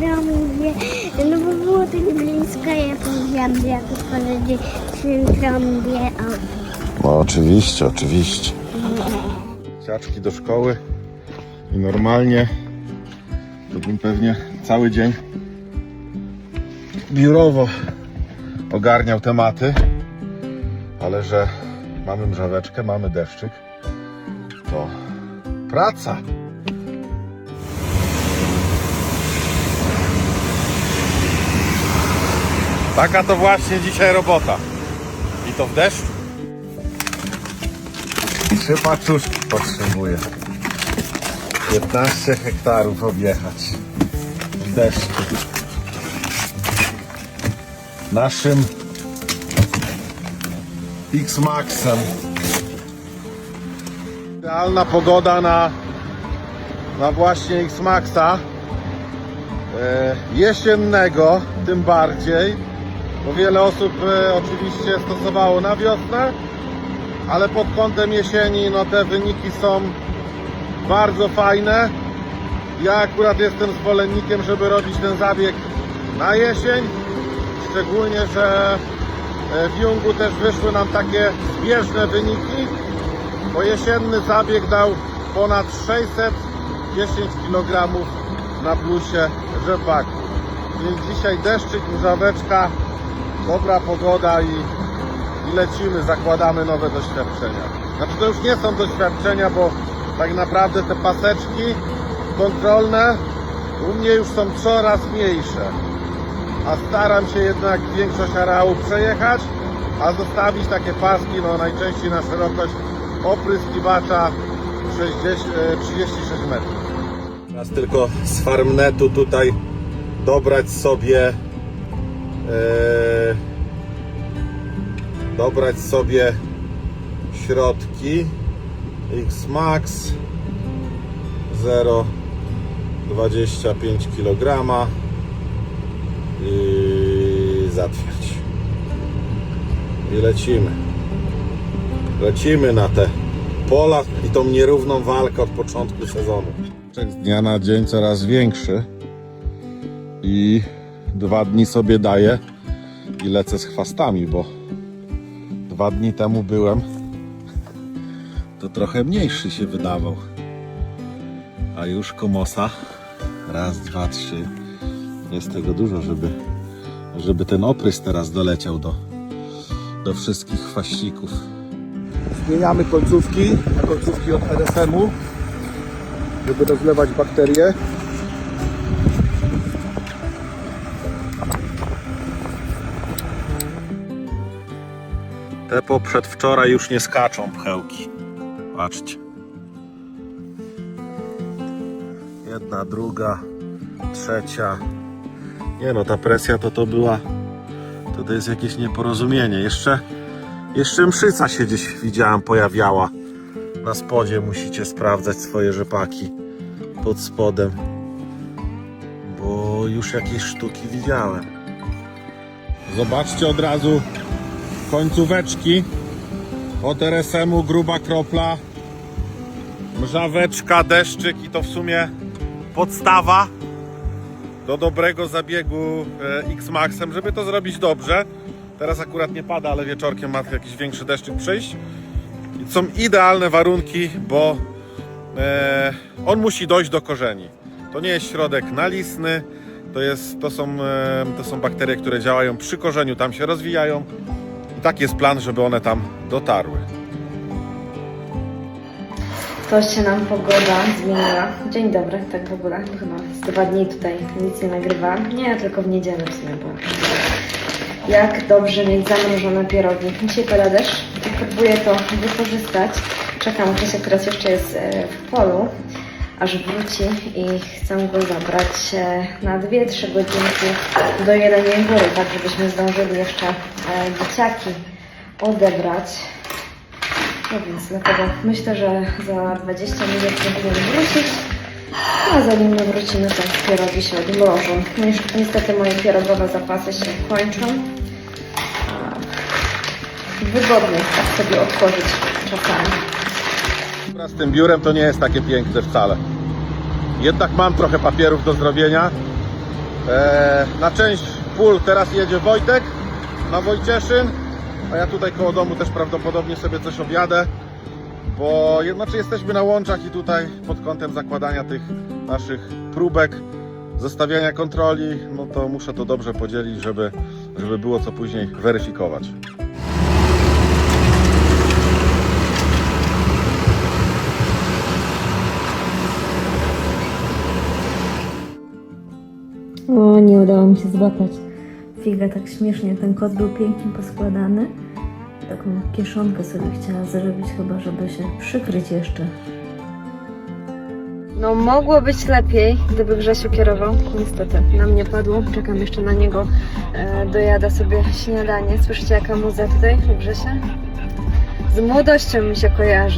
trąbie, no bo było tak blisko, ja powiedziałam braku koledzy przy trąbie, a No oczywiście, oczywiście. Ciaczki do szkoły i normalnie to bym pewnie cały dzień biurowo ogarniał tematy, ale że mamy mrzaweczkę, mamy deszczyk, to praca. Taka to właśnie dzisiaj robota. I to w deszczu. Trzy paczuszki potrzebuję. 15 hektarów objechać. W deszczu. Naszym X-Maxem. Idealna pogoda na, na właśnie X-Maxa. E, jesiennego tym bardziej, bo wiele osób e, oczywiście stosowało na wiosnę, ale pod kątem jesieni no te wyniki są bardzo fajne. Ja akurat jestem zwolennikiem, żeby robić ten zabieg na jesień, szczególnie, że e, w Jungu też wyszły nam takie zbieżne wyniki, bo jesienny zabieg dał ponad 610 kg na plusie rzepaku. Więc dzisiaj deszczyk, mrzaweczka, dobra pogoda i, i lecimy, zakładamy nowe doświadczenia. Znaczy to już nie są doświadczenia, bo tak naprawdę te paseczki kontrolne u mnie już są coraz mniejsze. A staram się jednak większość areału przejechać, a zostawić takie paski, no najczęściej na szerokość opryskiwacza 60, e, 36 metrów. Teraz tylko z farmnetu tutaj dobrać sobie e, dobrać sobie środki. X Max 0,25 kg i zatwierdź. I lecimy. Lecimy na te pola i tą nierówną walkę od początku sezonu. Z dnia na dzień coraz większy i dwa dni sobie daję i lecę z chwastami, bo dwa dni temu byłem to trochę mniejszy się wydawał a już komosa raz, dwa, trzy jest tego dużo, żeby żeby ten oprys teraz doleciał do do wszystkich chwaścików Zmieniamy końcówki na końcówki od RSM-u, żeby rozlewać bakterie. Te po przedwczoraj już nie skaczą pchełki. Patrzcie. Jedna, druga, trzecia. Nie no, ta presja to to była. To to jest jakieś nieporozumienie. Jeszcze, jeszcze mszyca się gdzieś widziałem pojawiała. Na spodzie musicie sprawdzać swoje rzepaki pod spodem. Bo już jakieś sztuki widziałem. Zobaczcie od razu końcóweczki od RSM-u gruba kropla mrzaweczka, deszczyk i to w sumie podstawa do dobrego zabiegu e, X-Maxem, żeby to zrobić dobrze. Teraz akurat nie pada, ale wieczorkiem ma jakiś większy deszczyk przyjść. I są idealne warunki, bo e, on musi dojść do korzeni. To nie jest środek nalistny, to, jest, to, są, e, to są bakterie, które działają przy korzeniu, tam się rozwijają. I taki jest plan, żeby one tam dotarły. To się nam pogoda zmieniła. Dzień dobry, tak w ogóle. Chyba z dwa dni tutaj nic nie nagrywałam. Nie, tylko w niedzielę w sumie była. Jak dobrze mieć zamrożone pierogi. Dzisiaj pada deszcz i próbuję to wykorzystać. Czekam, Krzysiek teraz jeszcze jest e, w polu, aż wróci i chcę go zabrać e, na 2-3 godzinki do Jeleniej Góry, tak żebyśmy zdążyli jeszcze dzieciaki odebrać. No więc dlatego myślę, że za 20 minut będziemy wrócić. A zanim my wrócimy, to pierogi się odmrożą. No niestety moje pierogowe zapasy się kończą. Wygodnie tak sobie otworzyć czasami. Z tym biurem to nie jest takie piękne wcale. Jednak mam trochę papierów do zrobienia E, na część pól teraz jedzie Wojtek na Wojcieszyn, a ja tutaj koło domu też prawdopodobnie sobie coś objadę, bo znaczy jesteśmy na łączach i tutaj pod kątem zakładania tych naszych próbek, zestawiania kontroli, no to muszę to dobrze podzielić, żeby, żeby było co później weryfikować. O, nie udało mi się złapać. Figa, tak śmiesznie. Ten kot był pięknie poskładany. Taką kieszonkę sobie chciała zrobić, chyba, żeby się przykryć jeszcze. No, mogło być lepiej, gdyby Grzesiu kierował. Niestety, na mnie padło. Czekam jeszcze na niego. E, dojada sobie śniadanie. Słyszycie, jaka muza tutaj u? Z młodością mi się kojarzy.